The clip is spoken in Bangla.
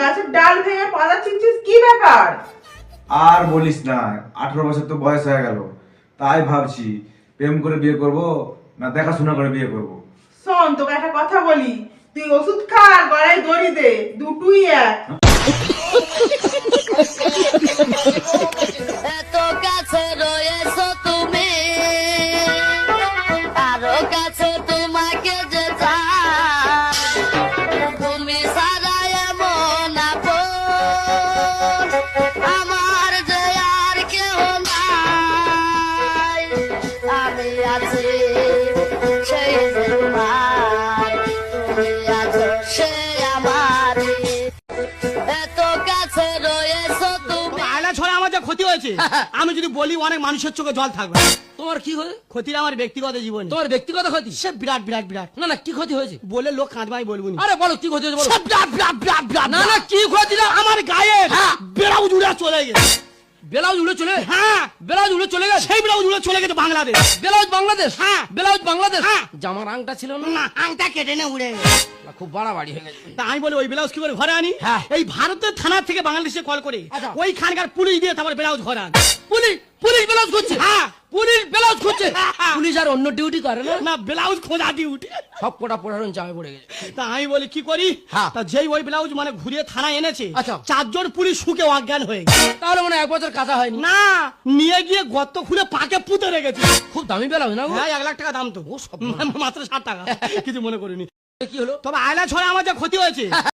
গাছের ডাল ভেঙে পাতা ছিঁড়ছিস কি ব্যাপার? আর বলিস না আঠারো বছর তো বয়স হয়ে গেল। তাই ভাবছি প্রেম করে বিয়ে করব না দেখাশোনা করে বিয়ে করব? শোন তোকে একটা কথা বলি। তুই ওষুধ খা আর গলায় দড়ি দে। দুটুই এক। আছি সেই যে তোমার তুমি আছো সে আমার এত কাছে রয়েছো তুমি। আয়লা ছড়া আমার যা ক্ষতি হয়েছে। আমি যদি বলি অনেক মানুষের চোখে জল থাকবে। তোমার কি হয়েছে? ক্ষতি আমার ব্যক্তিগত জীবন। তোমার ব্যক্তিগত ক্ষতি? সে বিরাট বিরাট বিরাট। না না কি ক্ষতি হয়েছে? বলে লোক কাঁদবাই বলব আরে বলো কি ক্ষতি হয়েছে বলো। বিরাট বিরাট বিরাট বিরাট না না কি ক্ষতি আমার গায়ে হ্যাঁ। বেড়াও জুড়ে চলে গেছে। ব্লাউজ উড়ে চলে হ্যাঁ। ব্লাউজ উড়ে চলে গেছে। সেই ব্লাউজ উড়ে চলে গেছে বাংলাদেশ। ব্লাউজ বাংলাদেশ? হ্যাঁ। ব্লাউজ বাংলাদেশ? হ্যাঁ। জামার আংটা ছিল না? না আংটা কেটে নে উড়ে। খুব বাড়াবাড়ি হয়ে গেছে। তা আমি বলি ওই ব্লাউজ কি করে ঘরে আনি হ্যাঁ। এই ভারতের থানা থেকে বাংলাদেশে কল করে ওইখানকার ওই খানকার পুলিশ দিয়ে তারপর ব্লাউজ ঘরে আনি পুলিশ পুলিশ ব্লাউজ করছে হ্যাঁ। পুলিশ ব্লাউজ খুঁজছে। পুলিশ আর অন্য ডিউটি করে না। না ব্লাউজ খোঁজা উঠে সব কোটা পড়ে গেছে। তা আমি বলি কি করি? হ্যাঁ। তা যেই ওই ব্লাউজ মানে ঘুরিয়ে থানায় এনেছে আচ্ছা। চারজন পুলিশ শুকে অজ্ঞান হয়ে গেছে। তাহলে মানে এক বছর কাঁচা হয়নি। না নিয়ে গিয়ে গর্ত খুলে পাকে পুঁতে রেখেছে। খুব দামি ব্লাউজ না? হ্যাঁ এক লাখ টাকা দাম তো। মাত্র ষাট টাকা। কিছু মনে করিনি। কি হলো? তবে আয়লা ছড়া আমার যা ক্ষতি হয়েছে।